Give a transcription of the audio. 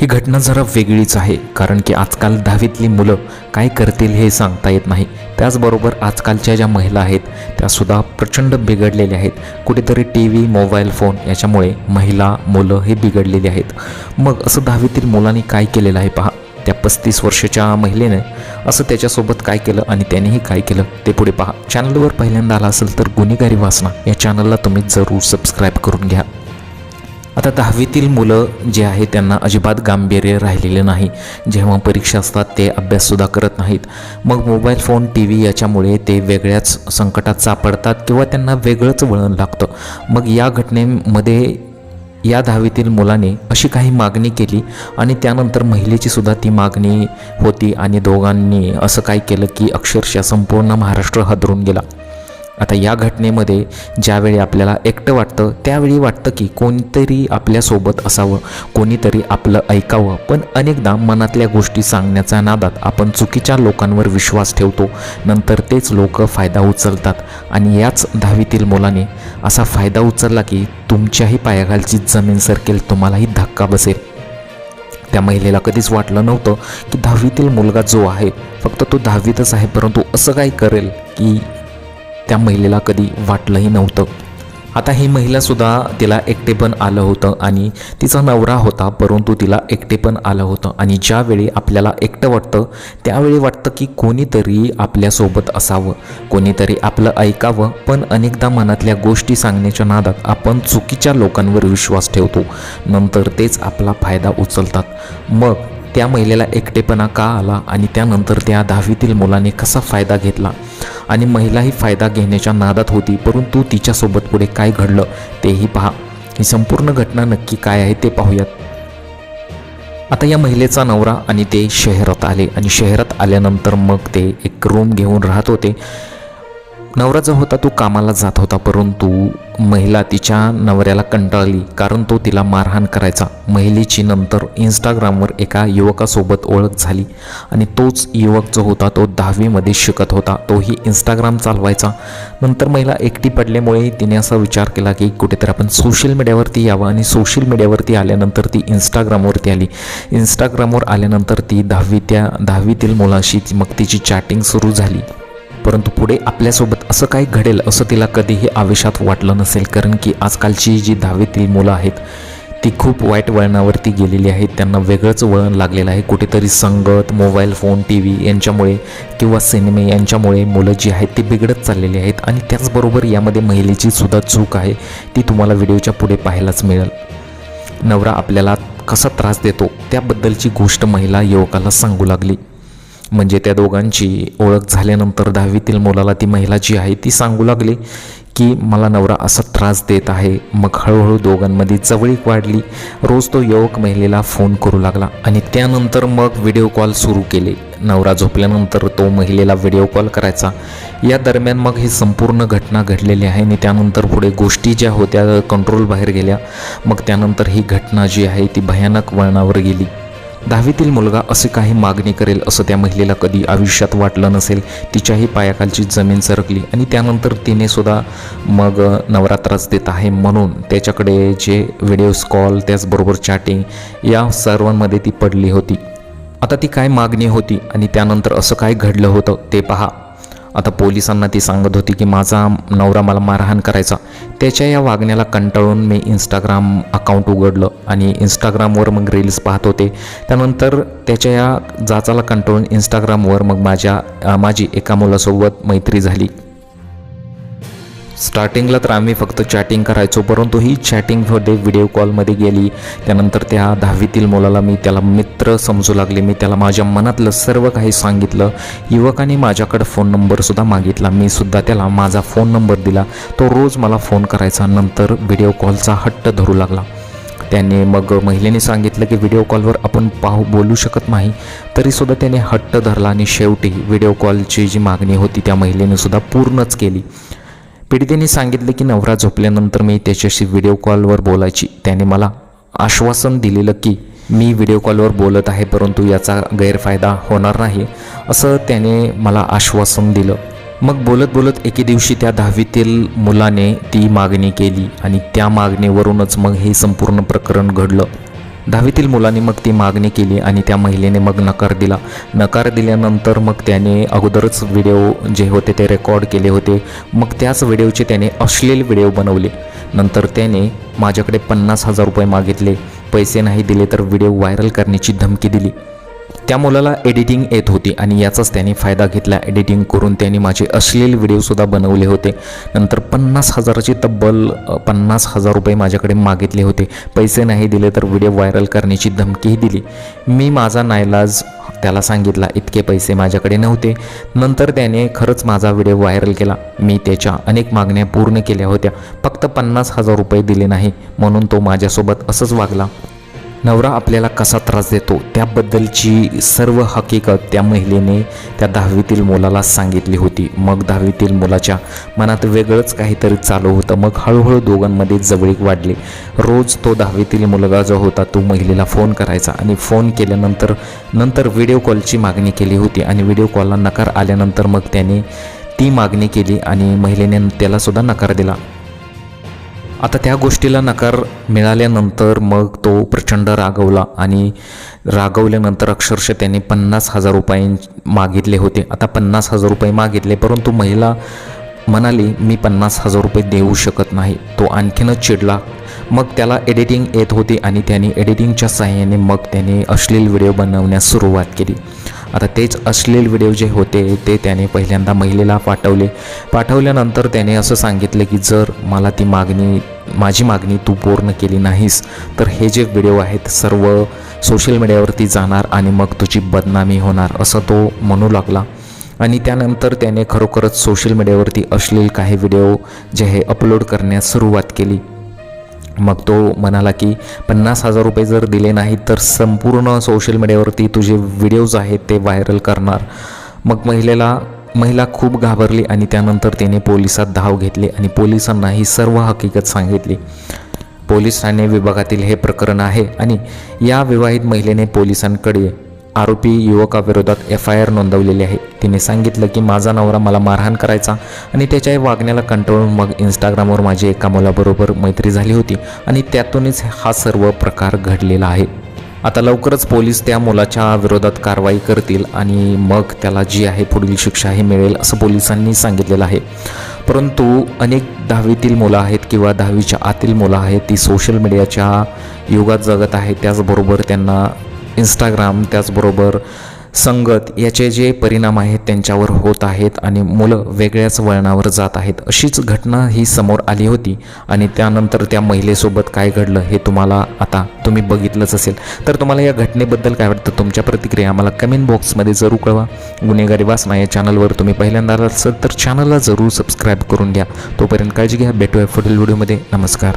ही घटना जरा वेगळीच आहे कारण की आजकाल दहावीतली मुलं काय करतील हे सांगता येत नाही. त्याचबरोबर आजकालच्या ज्या महिला आहेत त्यासुद्धा प्रचंड बिघडलेल्या आहेत. कुठेतरी टी व्ही मोबाईल फोन याच्यामुळे महिला मुलं हे बिघडलेली आहेत. मग असं दहावीतील मुलांनी काय केलेलं आहे पहा. त्या पस्तीस वर्षाच्या महिलेने असं त्याच्यासोबत काय केलं आणि त्यानेही काय केलं ते पुढे पहा. चॅनलवर पहिल्यांदा आला असेल तर गुन्हेगारी वासना या चॅनलला तुम्ही जरूर सबस्क्राईब करून घ्या. आता दहावीतील मुलं जे आहे त्यांना अजिबात गांभीर्य राहिलेले नाही. जेव्हा परीक्षा असतात ते अभ्याससुद्धा करत नाहीत. मग मोबाईल फोन टी व्ही याच्यामुळे ते वेगळ्याच संकटात सापडतात किंवा त्यांना वेगळंच वळण लागतं. मग या घटनेमध्ये या दहावीतील मुलाने अशी काही मागणी केली आणि त्यानंतर महिलेची सुद्धा ती मागणी होती आणि दोघांनी असं काय केलं की अक्षरशः संपूर्ण महाराष्ट्र हादरून गेला. आता या घटनेमध्ये ज्यावेळी आपल्याला एकटं वाटतं त्यावेळी वाटतं की कोणीतरी आपल्यासोबत असावं कोणीतरी आपलं ऐकावं. पण अनेकदा मनातल्या गोष्टी सांगण्याच्या नादात आपण चुकीच्या लोकांवर विश्वास ठेवतो. नंतर तेच लोक फायदा उचलतात. आणि याच दहावीतील मुलाने असा फायदा उचलला की तुमच्याही पायाखालची जमीन सरकेल तुम्हालाही धक्का बसेल. त्या महिलेला कधीच वाटलं नव्हतं की दहावीतील मुलगा जो आहे फक्त तो दहावीतच आहे परंतु असं काय करेल की त्या महिलेला कधी वाटलंही नव्हतं. आता ही महिलासुद्धा तिला एकटेपण आलं होतं आणि तिचा नवरा होता परंतु तिला एकटेपण आलं होतं. आणि ज्यावेळी आपल्याला एकटं वाटतं त्यावेळी वाटतं की कोणीतरी आपल्यासोबत असावं कोणीतरी आपलं ऐकावं. पण अनेकदा मनातल्या गोष्टी सांगण्याच्या नादात आपण चुकीच्या लोकांवर विश्वास ठेवतो. नंतर तेच आपला फायदा उचलतात. मग त्या महिलेला एकटेपणा का आला आणि त्यानंतर त्या दहावीतील मुलाने कसा फायदा घेतला? आणि महिलाही फायदा घेण्याच्या नादात होती परंतु तिच्यासोबत पुढे काय घडलं तेही पहा. ही संपूर्ण घटना नक्की काय आहे ते पाहूयात. आता या महिलेचा नवरा आणि ते शहरात आले आणि शहरात आल्यानंतर मग ते एक रूम घेऊन राहत होते. नवरा जो होता तो कामाला जात होता परंतु महिला तिच्या नवऱ्याला कंटाळली कारण तो तिला मारहाण करायचा. महिलेची नंतर इंस्टाग्रामवर एका युवकासोबत ओळख झाली आणि तोच युवक जो होता तो दहावीमध्ये शिकत होता. तोही इंस्टाग्राम चालवायचा. नंतर महिला एकटी पडल्यामुळे तिने असा विचार केला की कुठेतरी आपण सोशल मीडियावरती यावं आणि सोशल मीडियावरती आल्यानंतर ती इंस्टाग्रामवरती आली. इंस्टाग्रामवर आल्यानंतर ती दहावी त्या दहावीतील मुलाशी मग तिची चॅटिंग सुरू झाली. परंतु पुढे आपल्यासोबत असं काही घडेल असं तिला कधीही आवेशात वाटलं नसेल. कारण की आजकालची जी दहावीतील मुलं आहेत ती खूप वाईट वळणावरती गेलेली आहेत. त्यांना वेगळंच वळण लागलेलं आहे. कुठेतरी संगत मोबाईल फोन टी व्ही यांच्यामुळे किंवा सिनेमे यांच्यामुळे मुलं जी आहेत ती बिघडत चाललेली आहेत. आणि त्याचबरोबर यामध्ये महिलेची सुद्धा चूक आहे ती तुम्हाला व्हिडिओच्या पुढे पाहायलाच मिळेल. नवरा आपल्याला कसा त्रास देतो त्याबद्दलची गोष्ट महिला युवकाला सांगू लागली. म्हणजे त्या दोघांची ओळख झाल्यानंतर दहावीतील मुलाला ती महिला जी आहे ती सांगू लागली की मला नवरा असा त्रास देत आहे. मग हळूहळू दोघांमध्ये जवळीक वाढली. रोज तो युवक महिलेला फोन करू लागला आणि त्यानंतर मग व्हिडिओ कॉल सुरू केले. नवरा झोपल्यानंतर तो महिलेला व्हिडिओ कॉल करायचा. या दरम्यान मग ही संपूर्ण घटना घडलेली आहे आणि त्यानंतर पुढे गोष्टी ज्या होत्या कंट्रोल बाहेर गेल्या. मग त्यानंतर ही घटना जी आहे ती भयानक वळणावर गेली. दहावीतील मुलगा असे काही मागणी करेल असं त्या महिलेला कधी आयुष्यात वाटलं नसेल. तिच्याही पायाखालची जमीन सरकली आणि त्यानंतर तिने सुद्धा मग नवरात्राच देत आहे म्हणून त्याच्याकडे जे व्हिडिओज कॉल त्याचबरोबर चॅटिंग या सर्वांमध्ये ती पडली होती. आता ती काय मागणी होती आणि त्यानंतर असं काय घडलं होतं ते पहा. आता पोलिसांना ती सांगत होती की माझा नवरा मला मारहाण करायचा. त्याच्या या वागण्याला कंटाळून मी इंस्टाग्राम अकाउंट उघडलं आणि इंस्टाग्रामवर मग रील्स पाहत होते. त्यानंतर त्याच्या या जाचाला कंटाळून इंस्टाग्रामवर मग माझ्या माझी एका मुलासोबत मैत्री झाली. स्टार्टिंगला तर आम्ही फक्त चॅटिंग करायचो परंतु ही चॅटिंगमध्ये व्हिडिओ कॉलमध्ये गेली. त्यानंतर त्या दहावीतील मुलाला मी त्याला मित्र समजू लागले. मी त्याला माझ्या मनातलं सर्व काही सांगितलं. युवकाने माझ्याकडे फोन नंबरसुद्धा मागितला. मी सुद्धा त्याला माझा फोन नंबर दिला. तो रोज मला फोन करायचा. नंतर व्हिडिओ कॉलचा हट्ट धरू लागला. त्याने मग महिलेने सांगितलं की व्हिडिओ कॉलवर आपण पाहू बोलू शकत नाही. तरीसुद्धा त्याने हट्ट धरला आणि शेवटी व्हिडिओ कॉलची जी मागणी होती त्या महिलेने सुद्धा पूर्णच केली. पीडितेने सांगितले की नवरा झोपल्यानंतर मी त्याच्याशी व्हिडिओ कॉलवर बोलायची. त्याने मला आश्वासन दिलेलं की मी व्हिडिओ कॉलवर बोलत आहे परंतु याचा गैरफायदा होणार नाही असं त्याने मला आश्वासन दिलं. मग बोलत बोलत एके दिवशी त्या दहावीतील मुलाने ती मागणी केली आणि त्या मागणीवरूनच मग हे संपूर्ण प्रकरण घडलं. दहावीतील मुलाने मग ती मागणी केली आणि त्या महिलेने मग नकार दिला. नकार दिल्यानंतर मग त्याने अगोदरच व्हिडिओ जे होते ते रेकॉर्ड केले होते. मग त्याच व्हिडिओचे त्याने अश्लील व्हिडिओ बनवले. नंतर त्याने माझ्याकडे पन्नास हजार रुपये मागितले. पैसे नाही दिले तर व्हिडिओ व्हायरल करण्याची धमकी दिली. त्या मुलाला एडिटिंग येत होती आणि याचाच त्याने फायदा घेतला. एडिटिंग करून त्यांनी माझे अश्लील व्हिडिओसुद्धा बनवले होते. नंतर पन्नास हजाराची तब्बल पन्नास हजार रुपये माझ्याकडे मागितले होते. पैसे नाही दिले तर व्हिडिओ व्हायरल करण्याची धमकीही दिली. मी माझा नायलाज त्याला सांगितला इतके पैसे माझ्याकडे नव्हते. नंतर त्याने खरंच माझा व्हिडिओ व्हायरल केला. मी त्याच्या अनेक मागण्या पूर्ण केल्या होत्या. फक्त पन्नास हजार रुपये दिले नाही म्हणून तो माझ्यासोबत असंच वागला. नवरा आपल्याला कसा त्रास देतो त्याबद्दलची सर्व हकीकत त्या महिलेने त्या दहावीतील मुलाला सांगितली होती. मग दहावीतील मुलाच्या मनात वेगळंच काहीतरी चालू होतं. मग हळूहळू दोघांमध्ये जवळीक वाढली. रोज तो दहावीतील मुलगा जो होता तो महिलेला फोन करायचा आणि फोन केल्यानंतर नंतर व्हिडिओ कॉलची मागणी केली होती आणि व्हिडिओ कॉलला नकार आल्यानंतर मग त्याने ती मागणी केली आणि महिलेने त्यालासुद्धा नकार दिला. आता त्या गोष्टीला नकार मिळाल्यानंतर मग तो प्रचंड रागवला आणि रागवल्यानंतर अक्षरशः त्याने पन्नास हजार रुपये मागितले होते. आता पन्नास हजार रुपये मागितले परंतु महिला म्हणाली मी पन्नास हजार रुपये देऊ शकत नाही. तो आणखीनच चिडला मग त्याला एडिटिंग येत होती आणि त्याने एडिटिंगच्या सहाय्याने मग त्याने अश्लील व्हिडिओ बनवण्यास सुरुवात केली. आता तेच अश्लील व्हिडिओ जे होते ते त्याने पहिल्यांदा महिलेला पाठवले. पाठवल्यानंतर त्याने असं सांगितलं की जर मला ती मागणी माझी मागणी तू पूर्ण केली नाहीस तर हे जे व्हिडिओ आहेत सर्व सोशल मीडियावरती जाणार आणि मग तुझी बदनामी होणार असं तो म्हणू लागला. आणि त्यानंतर त्याने खरोखरच सोशल मीडियावरती अश्लील काही व्हिडिओ जे हे अपलोड करण्यास सुरुवात केली. मग तो म्हणाला की पन्नास हजार रुपये जर दिले नाहीत तर संपूर्ण सोशल मीडियावरती तुझे व्हिडिओज आहेत ते व्हायरल करणार. मग महिलेला महिला खूप घाबरली आणि त्यानंतर त्याने पोलिसात धाव घेतली आणि पोलिसांना ही सर्व हकीकत सांगितली. पोलीस ठाणे विभागातील हे प्रकरण आहे आणि या विवाहित महिलेने पोलिसांकडे आरोपी युवकाविरोधात एफ आय आर नोंदवलेली आहे. तिने सांगितलं की माझा नवरा मला मारहाण करायचा आणि त्याच्या वागण्याला कंटाळून मग इंस्टाग्रामवर माझी एका मुलाबरोबर मैत्री झाली होती आणि त्यातूनच हा सर्व प्रकार घडलेला आहे. आता लवकरच पोलीस त्या मुलाच्या विरोधात कारवाई करतील आणि मग त्याला जी आहे पुढील शिक्षा ही मिळेल असं पोलिसांनी सांगितलेलं आहे. परंतु अनेक दहावीतील मुलं आहेत किंवा दहावीच्या आतील मुलं आहेत ती सोशल मीडियाच्या युगात जगत आहे त्याचबरोबर त्यांना इंस्टाग्राम त्याचबरोबर संगत याचे जे परिणाम आहेत त्यांच्यावर होत आहेत आणि मुलं वेगळ्याच वळणावर जात आहेत अशीच घटना ही समोर आली होती आणि त्यानंतर त्या महिलेसोबत काय घडलं हे तुम्हाला आता तुम्ही बघितलंच असेल. तर तुम्हाला या घटनेबद्दल काय वाटतं? तुमच्या प्रतिक्रिया आम्हाला कमेंट बॉक्समध्ये जरूर कळवा. गुन्हेगारी वासना या चॅनलवर तुम्ही पहिल्यांदा असाल तर चॅनलला जरूर सबस्क्राईब करून घ्या. तोपर्यंत काळजी घ्या. भेटूया पुढील व्हिडिओमध्ये नमस्कार.